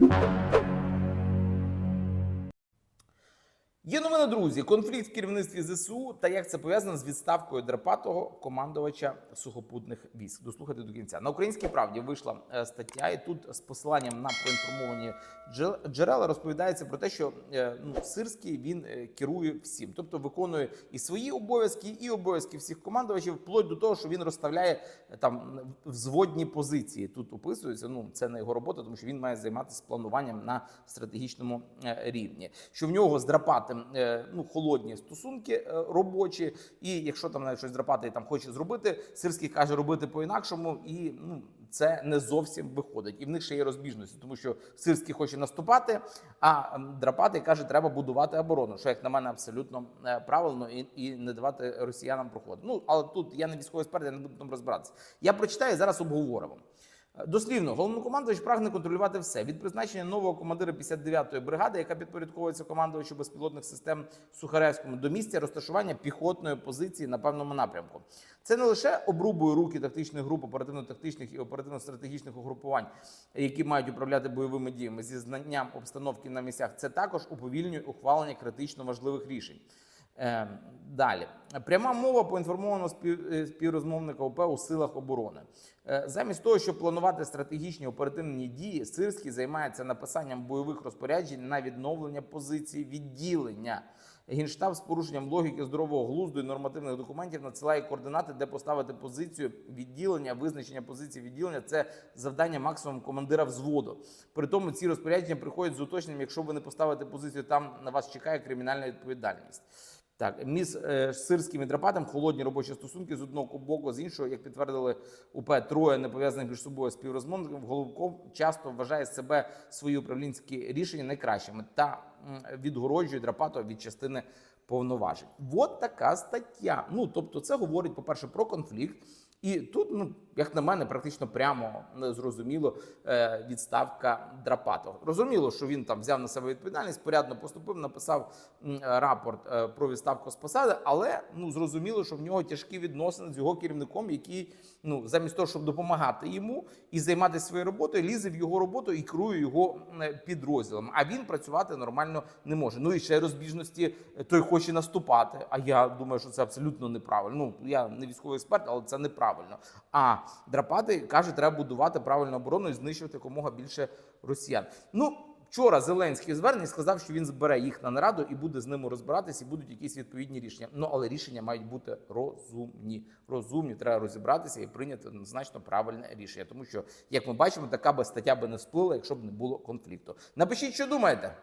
Música Є новини, друзі. Конфлікт в керівництві ЗСУ та як це пов'язано з відставкою Драпатого командувача сухопутних військ. Дослухайте до кінця. На українській правді вийшла е, стаття, і тут з посиланням на проінформовані джерела розповідається про те, що е, ну, Сирський він е, керує всім, тобто виконує і свої обов'язки, і обов'язки всіх командувачів, вплоть до того, що він розставляє там взводні позиції. Тут описується. Ну це не його робота, тому що він має займатися плануванням на стратегічному рівні. Що в нього з Драпатим е, ну холодні стосунки е, робочі, і якщо там навіть щось Драпатий там хоче зробити, Сирський каже робити по-інакшому, і ну це не зовсім виходить. І в них ще є розбіжності, тому що Сирський хоче наступати, а м, Драпатий каже, треба будувати оборону. Що як на мене абсолютно е, правильно і, і не давати росіянам проходу. Ну але тут я не військовий експерт, я не буду там розбиратися. Я прочитаю зараз обговоримо. Дослівно, головнокомандувач прагне контролювати все від призначення нового командира 59-ї бригади, яка підпорядковується командувачу безпілотних систем Сухаревському, до місця розташування піхотної позиції на певному напрямку. Це не лише обрубує руки тактичних груп оперативно-тактичних і оперативно-стратегічних угрупувань, які мають управляти бойовими діями зі знанням обстановки на місцях. Це також уповільнює ухвалення критично важливих рішень. Е, Далі пряма мова поінформовано спів, е, співрозмовника ОП у силах оборони. Е, Замість того, щоб планувати стратегічні оперативні дії, Сирський займається написанням бойових розпоряджень на відновлення позиції відділення. Генштаб з порушенням логіки здорового глузду і нормативних документів надсилає координати, де поставити позицію відділення, визначення позиції відділення це завдання максимум командира взводу. При тому ці розпорядження приходять з уточненням, якщо ви не поставите позицію, там на вас чекає кримінальна відповідальність. Так, між е, сирським і холодні робочі стосунки з одного боку, з іншого, як підтвердили УП, троє не пов'язаних між собою співрозмовників. Головков часто вважає себе свої управлінські рішення найкращими та відгороджує драпатого від частини повноважень. От така стаття. Ну тобто, це говорить, по-перше, про конфлікт. І тут, ну як на мене, практично прямо е, зрозуміло е, відставка Драпатого. Розуміло, що він там взяв на себе відповідальність, порядно поступив, написав рапорт е, про відставку з посади, але ну зрозуміло, що в нього тяжкі відносини з його керівником, який ну замість того, щоб допомагати йому і займатися своєю роботою, лізе в його роботу і керує його підрозділом. А він працювати нормально не може. Ну і ще розбіжності той хоче наступати. А я думаю, що це абсолютно неправильно. Ну я не військовий експерт, але це неправильно. А Драпати каже, треба будувати правильну оборону і знищувати якомога більше росіян. Ну. Вчора Зеленський звернення сказав, що він збере їх на нараду і буде з ними розбиратися, і будуть якісь відповідні рішення. Ну але рішення мають бути розумні. Розумні треба розібратися і прийняти значно правильне рішення. Тому що, як ми бачимо, така би стаття би не всплила, якщо б не було конфлікту. Напишіть, що думаєте.